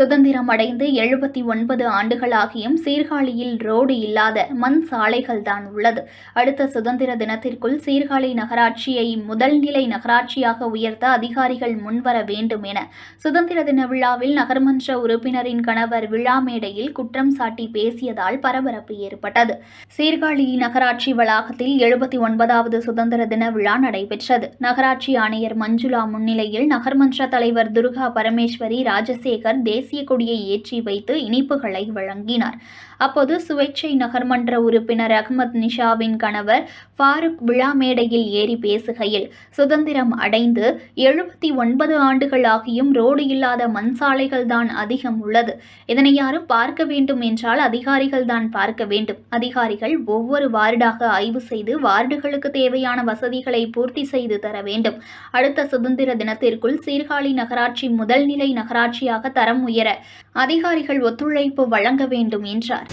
சுதந்திரம் அடைந்து எழுபத்தி ஒன்பது ஆண்டுகளாகியும் சீர்காழியில் ரோடு இல்லாத மண் சாலைகள் தான் உள்ளது. அடுத்த சுதந்திர தினத்திற்குள் சீர்காழி நகராட்சியை முதல்நிலை நகராட்சியாக உயர்த்த அதிகாரிகள் முன்வர வேண்டும் என சுதந்திர தின விழாவில் நகர்மன்ற உறுப்பினரின் கணவர் விழா மேடையில் குற்றம் சாட்டி பேசியதால் பரபரப்பு ஏற்பட்டது. சீர்காழி நகராட்சி வளாகத்தில் எழுபத்தி ஒன்பதாவது சுதந்திர தின விழா நடைபெற்றது. நகராட்சி ஆணையர் மஞ்சுளா முன்னிலையில் நகர்மன்ற தலைவர் துர்கா பரமேஸ்வரி ராஜசேகர் தேசிய கொடியை ஏற்றி வைத்து இனிப்புகளை வழங்கினார். அப்போது சுயேட்சை நகர்மன்ற உறுப்பினர் அகமத் நிஷாவின் கணவர் ஃபாரூக் விழா மேடையில் ஏறி பேசுகையில் சுதந்திரம் அடைந்து எழுபத்தி ஒன்பது ஆண்டுகள் ஆகியும் ரோடு இல்லாத மண் சாலைகள் தான் அதிகம் உள்ளது. இதனை யாரும் பார்க்க வேண்டும் என்றால் அதிகாரிகள் தான் பார்க்க வேண்டும். அதிகாரிகள் ஒவ்வொரு வார்டாக ஆய்வு செய்து வார்டுகளுக்கு தேவையான வசதிகளை பூர்த்தி செய்து தர வேண்டும். அடுத்த சுதந்திர தினத்திற்குள் சீர்காழி நகராட்சி முதல்நிலை நகராட்சியாக தரம் உயர் அதிகாரிகள் ஒத்துழைப்பு வழங்க வேண்டும் என்றார்.